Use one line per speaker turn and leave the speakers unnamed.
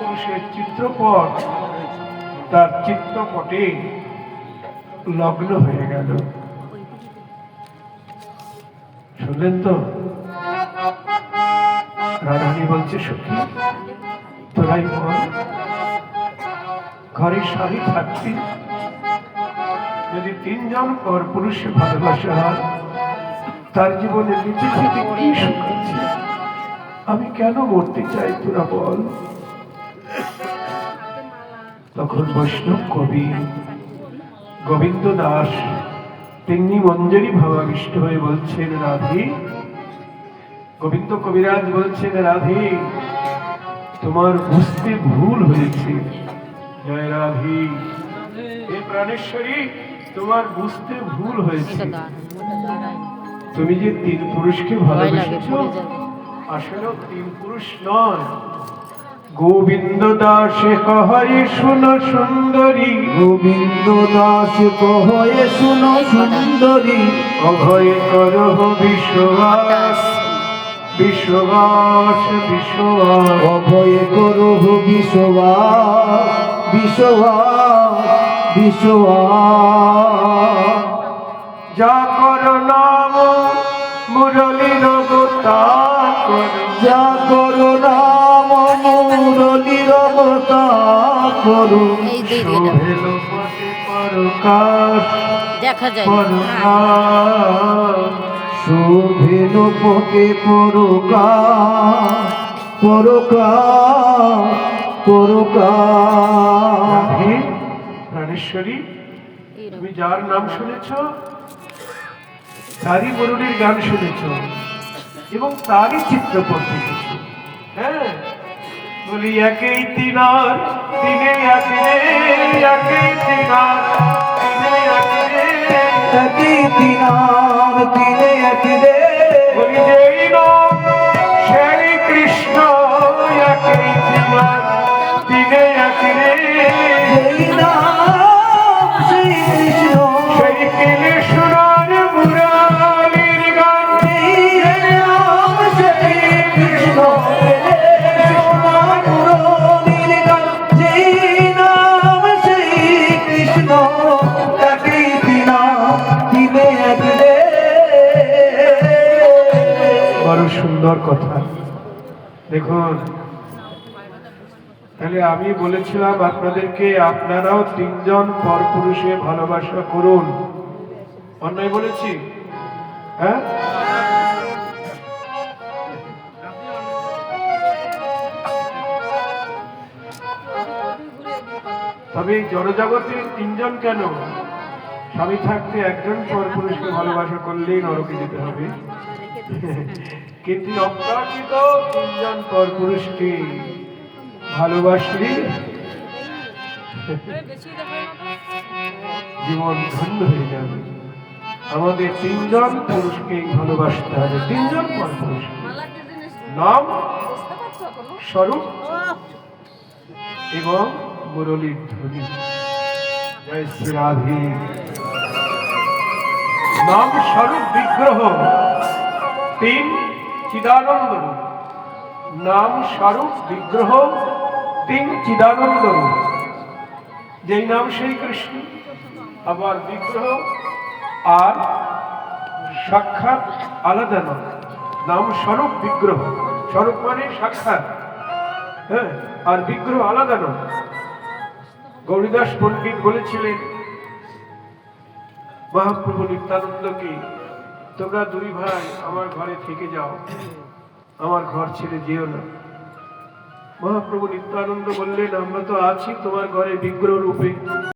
পুরুষের চিত্রপট, তার চিত্রপটে লগ্ন হয়ে গেল। শুনলেন তো? রাধানী বলছে, সখী, তোরাই বল, ঘরে স্বামী থাকতি যদি তিনজন পর পুরুষে ভালোবাসা হয়, তার জীবনে নিচে থেকে কি সুখ আছে? আমি কেন মরতে চাই, তোরা বল? তখন বৈষ্ণব কবি গোবিন্দ দাস তেমনি মঞ্জরি ভাবাবিষ্ট হয়ে বলছেন রাধে। গোবিন্দ কবিরাজ বলছেন রাধে তোমার বুঝতে ভুল হয়েছে। জয় রাধে। হে প্রাণেশ্বরী তোমার বুঝতে ভুল হয়েছে। তুমি যে তিন পুরুষকে ভালোবেসেছো আসলে তিন পুরুষ নয়। গোবিন্দ দাসে কহাই শুন সুন্দরী।
গোবিন্দ দাস কহয়ে শুনো সুন্দরী।
অভয় করহ বিশ্ববাস। বিশ্ববাস বিশ্ববাস।
অভয় করো বিশ্ববাস। বিশ্ববাস বিশ্ববাস।
যা কর নাম মুরলীর গোতা
যা করো নাম অবতার করো
শোভেল পথে পরকাশ
দেখা যায়।
পথে
প্রাণেশ্বরী তুমি যার নাম শুনেছ তারই মুরলীর গান শুনেছ এবং তারই চিত্রপট দেখেছ। হ্যাঁ? বলি একই তিনার, দিনে একে একই তিনার তিনে একে
একই দিনার দিনে একই
বলি যেই নাম সেই একই তিনার
নাম
সুন্দর কথা। দেখুন, তাহলে আমি বলেছিলাম আপনাদেরকে, আপনারাও তিনজন পর পুরুষে ভালোবাসা করুন। অন্যায় বলেছি? হ্যাঁ? তবে এই জড়জগতে তিনজন কেন? স্বামী থাকতে একজন পর পুরুষকে ভালোবাসা করলেই নরকে যেতে হবে। কিন্তু অপ্রাকৃত তিনজন পর পুরুষকে ভালোবাসলে? জীবন ধন্য হয়ে যাবে। আমাদের তিনজন পুরুষকে ভালোবাসতে হবে। তিনজন পর পুরুষ নাম স্বরূপ এবং মুরলীর ধ্বনি। জয় শ্রী রাধে নাম স্বরূপ বিগ্রহ। তিন চিদানন্দ রূপ নাম স্বরূপ বিগ্রহ তিন চিদানন্দ রূপ যেই নাম সেই কৃষ্ণ, আবার বিগ্রহ আর সাক্ষাৎ আলাদা নয় নাম স্বরূপ বিগ্রহ। স্বরূপ মানে সাক্ষাৎ। হ্যাঁ আর বিগ্রহ আলাদা নয় গৌরীদাস পণ্ডিত বলেছিলেন, মহাপ্রভু নিত্যানন্দকে তোমরা দুই ভাই আমার ঘরে থেকে যাও। আমার ঘর ছেড়ে যেও না। মহাপ্রভু নিত্যানন্দ বললেন, আমরা তো আছি তোমার ঘরে বিগ্রহ রূপে।